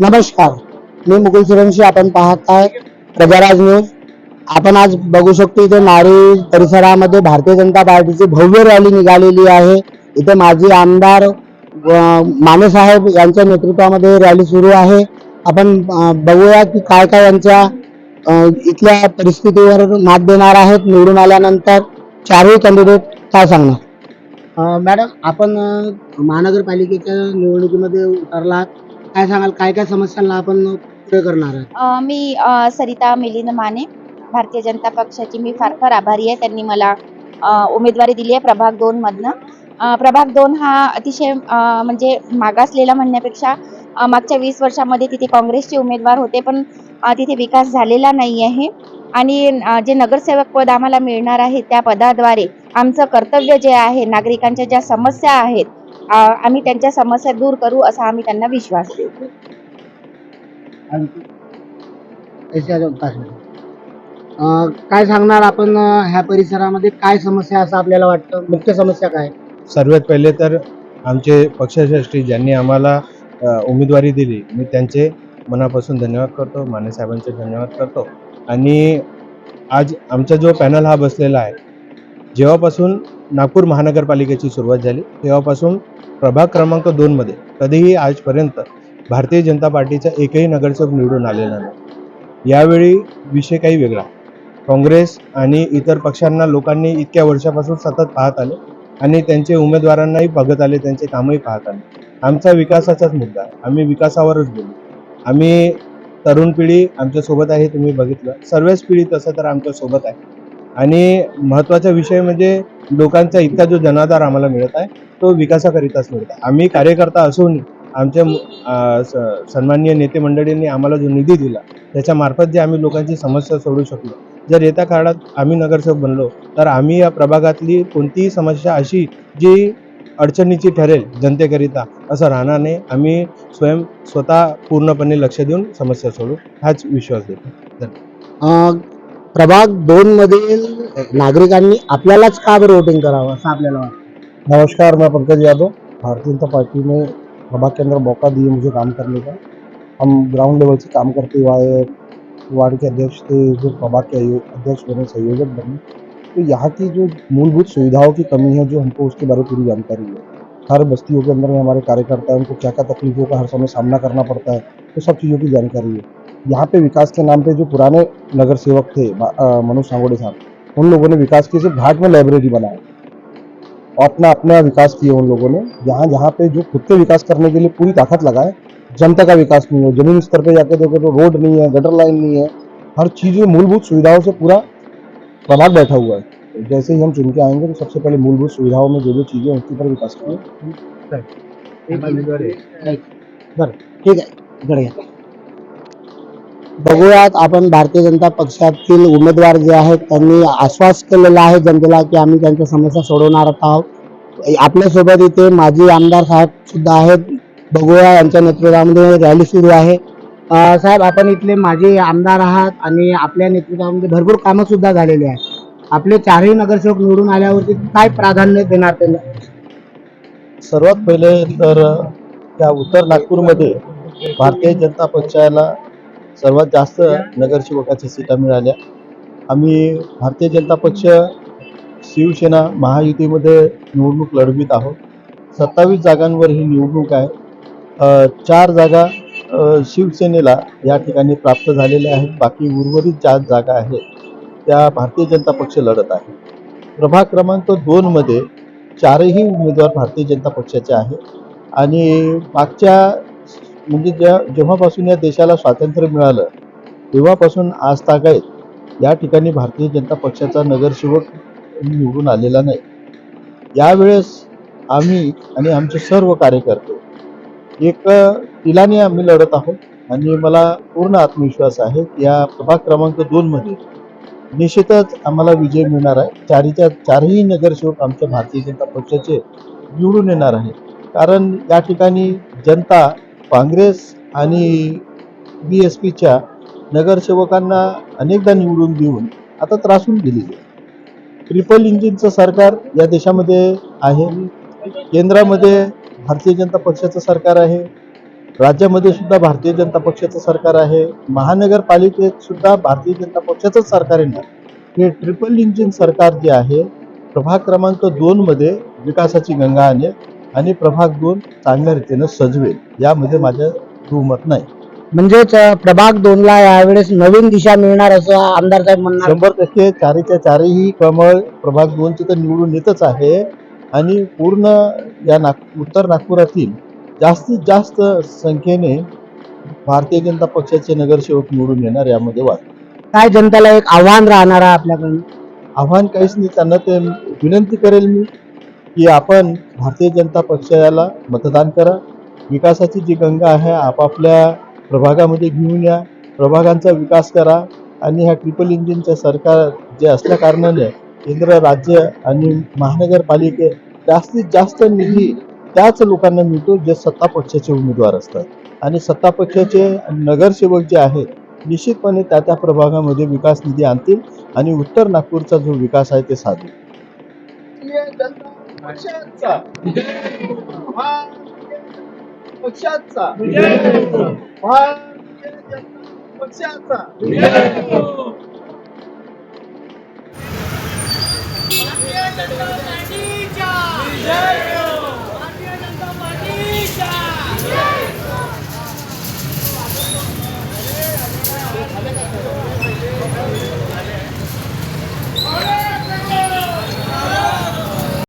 नमस्कार. मी मुकुल सुरंशी आपण पाहत आहे प्रजाराज न्यूज. आपण आज बघू शकतो इथे नारी परिसरामध्ये भारतीय जनता पार्टीची भव्य रॅली निघालेली आहे. इथे माजी आमदार मानेसाहेब साहेब यांच्या नेतृत्वामध्ये रॅली सुरू आहे. आपण बघूया की काय काय यांच्या इथल्या परिस्थितीवर मात देणार आहेत. निवडून आल्यानंतर चारही कॅन्डिडेट काय सांगणार? मॅडम आपण महानगरपालिकेच्या निवडणुकीमध्ये उतरलात. काय सांगाल? काय काय समस्यांना आपण पुढे करणार अ, मी अ, सरिता मिलिंद माने भारतीय जनता पक्षाची मी फार फार आभारी आहे. त्यांनी मला अ, उमेदवारी दिली आहे प्रभाग दोन मधनं. अ, प्रभाग दोन हा अतिशय अ, म्हणजे मागासलेला म्हणण्यापेक्षा अ, मागच्या वीस वर्षामध्ये तिथे काँग्रेसचे उमेदवार होते पण अ, तिथे विकास झालेला नाही आहे. आणि अ, जे नगरसेवक पद आम्हाला मिळणार आहे त्या पदाद्वारे आमचं कर्तव्य जे आहे नागरिकांच्या ज्या समस्या आहेत आम्ही त्यांच्या समस्या दूर करू असा आम्ही त्यांना विश्वास. अं, काय सांगणार आपण ह्या परिसरामध्ये काय समस्या असं आपल्याला वाटतं? मुख्य समस्या काय? सर्वात पहिले तर आमचे पक्षश्रेष्ठी ज्यांनी आम्हाला उमेदवारी दिली मी त्यांचे मनापासून धन्यवाद करतो माने साहेबांचे धन्यवाद करतो. आणि आज आमचा जो पॅनल हा बसलेला आहे जेव्हापासून नागपूर महानगरपालिकेची सुरुवात झाली तेव्हापासून प्रभाग क्रमांक दोनमध्ये कधीही आजपर्यंत भारतीय जनता पार्टीचा एकही नगरसेवक निवडून आलेला नाही. यावेळी विषय काही वेगळा. काँग्रेस आणि इतर पक्षांना लोकांनी इतक्या वर्षापासून सतत पाहत आले आणि त्यांचे उमेदवारांनाही बघत आले त्यांचे कामही पाहत आले. आमचा विकासाचाच मुद्दा. आम्ही विकासावरच बोलू. आम्ही तरुण पिढी आमच्यासोबत आहे तुम्ही बघितलं. सर्वच पिढी तसं तर आमच्यासोबत आहे. आणि महत्त्वाचा विषय म्हणजे लोकांचा इतका जो जनाधार आम्हाला मिळत आहे तो विकासाकरिताच मिळतो आम्ही कार्यकर्ता असून आमच्या सन्माननीय नेते मंडळींनी आम्हाला जो निधी दिला त्याच्या मार्फत जे आम्ही लोकांची समस्या सोडू शकलो. जर येत्या काळात आम्ही नगरसेवक बनलो तर आम्ही या प्रभागातली कोणतीही समस्या अशी जी अडचणीची ठरेल जनतेकरिता असं राहणार नाही आम्ही स्वयं स्वतः पूर्णपणे लक्ष देऊन समस्या सोडू हाच विश्वास देतो. प्रभाग दोन मधील नागरिकांनी आपल्यालाच का बरं वोटिंग करावं असं आपल्याला वाटतं? नमस्कार, मैं पंकज यादव, भारतीय जनता पार्टी में प्रभाग के अंदर मौका दिए मुझे काम करने का। हम ग्राउंड लेवल से काम करते हुए आए, वार्ड के अध्यक्ष थे फिर प्रभाग के अध्यक्ष बने, संयोजक बने। तो यहाँ की जो मूलभूत सुविधाओं की कमी है, जो हमको उसके बारे में पूरी जानकारी है। हर बस्तियों के अंदर में हमारे कार्यकर्ता उनको क्या क्या तकलीफों का हर समय सामना करना पड़ता है तो सब चीज़ों की जानकारी है। यहाँ पे विकास के नाम पे जो पुराने नगर सेवक थे मनोज सांगोड़े साहब, उन लोगों ने विकास के सिर्फ़ घाट में लाइब्रेरी बनाया और अपना अपना विकास किए उन लोगों ने। यहाँ जहाँ पे जो खुद के विकास करने के लिए पूरी ताकत लगाए। जनता का विकास नहीं हो ज़मीन स्तर पे जाके देखो तो रोड नहीं है गटर लाइन नहीं है। हर चीज़ में मूलभूत सुविधाओं से पूरा प्रभाग बैठा हुआ है। जैसे ही हम चुन के आएँगे तो सबसे पहले मूलभूत सुविधाओं में जो जो चीज़ें हैं उसके ऊपर विकास करेंगे ठीक है इकडे या. बघूयात आपण भारतीय जनता पक्षातील उमेदवार जे आहेत त्यांनी आश्वास केलेला आहे जनतेला की आम्ही त्यांच्या समस्या सोडवणार आहोत. आपल्यासोबत इथे माजी आमदार साहेब सुद्धा आहेत. बघूया यांच्या नेतृत्वामध्ये रॅली सुरू आहे. साहेब आपण इथले माजी आमदार आहात आणि आपल्या नेतृत्वामध्ये भरपूर कामं सुद्धा झालेली आहेत. आपले चारही नगरसेवक निवडून आल्यावरती काय प्राधान्य देणार त्यांना? सर्वात पहिले तर त्या उत्तर नागपूरमध्ये भारतीय जनता पक्षाला सर्वात जास्त नगरसेवकाच्या सीटा मिळाल्या. आम्ही भारतीय जनता पक्ष शिवसेना महायुतीमध्ये निवडणूक लढवित आहोत. सत्तावीस जागांवर ही निवडणूक आहे. चार जागा शिवसेनेला या ठिकाणी प्राप्त झालेल्या आहेत. बाकी उर्वरित ज्या जागा आहेत त्या भारतीय जनता पक्ष लढत आहे. प्रभाग क्रमांक दोनमध्ये चारही उमेदवार भारतीय जनता पक्षाचे आहेत. आणि मागच्या म्हणजे ज्या जेव्हापासून या देशाला स्वातंत्र्य मिळालं तेव्हापासून आज तागायत या ठिकाणी भारतीय जनता पक्षाचा नगरसेवक निवडून आलेला नाही. यावेळेस आम्ही आणि आमचे सर्व कार्यकर्ते एक तिलाने आम्ही लढत आहोत. आणि मला पूर्ण आत्मविश्वास आहे या प्रभाग क्रमांक दोनमध्ये निश्चितच आम्हाला विजय मिळणार आहे. चारीच्या चारही नगरसेवक आमच्या भारतीय जनता पक्षाचे निवडून येणार आहे कारण या ठिकाणी जनता काँग्रेस आणि बी एस पीच्या नगरसेवकांना अनेकदा निवडून देऊन आता त्रासून गेलेली आहे. ट्रिपल इंजिनचं सरकार या देशामध्ये आहे. केंद्रामध्ये भारतीय जनता पक्षाचं सरकार आहे. राज्यामध्ये सुद्धा भारतीय जनता पक्षाचं सरकार आहे. महानगरपालिकेत सुद्धा भारतीय जनता पक्षाचंच सरकार आहे ना? हे ट्रिपल इंजिन सरकार जे आहे प्रभाग क्रमांक दोन मध्ये विकासाची गंगा आणेल. आणि प्रभाग दोन चांगल्या रीतीनं सजवेल. यामध्ये माझं दुमत नाही. म्हणजेच प्रभाग दोनला यावेळेस नवीन दिशा मिळणार असं आमदार साहेब म्हणणार. शंभर टक्के चारीच्या चारही कमळ प्रभाग दोनचे तर निवडून येतच आहे. आणि पूर्ण या नाग उत्तर नागपुरातील जास्तीत जास्त संख्येने भारतीय जनता पक्षाचे नगरसेवक निवडून येणार यामध्ये वाद. काय जनतेला एक आव्हान राहणार आहे आपल्याकडून? आव्हान काहीच नाही त्यांना ते विनंती करेल मी. की आपण भारतीय जनता पक्षाला मतदान करा. विकासाची जी गंगा आहे आपापल्या प्रभागामध्ये घेऊन या. प्रभागांचा विकास करा. आणि ह्या ट्रिपल इंजिनचं सरकार जे असल्या कारणाने केंद्र राज्य आणि महानगरपालिके जास्तीत जास्त निधी त्याच लोकांना मिळतो जे सत्ता पक्षाचे उमेदवार असतात. आणि सत्ता पक्षाचे नगरसेवक जे आहेत निश्चितपणे त्या त्या प्रभागामध्ये विकास निधी आणतील आणि उत्तर नागपूरचा जो विकास आहे ते साधेल. पक्षाचा पक्षाचा पक्षाचा पक्षाचा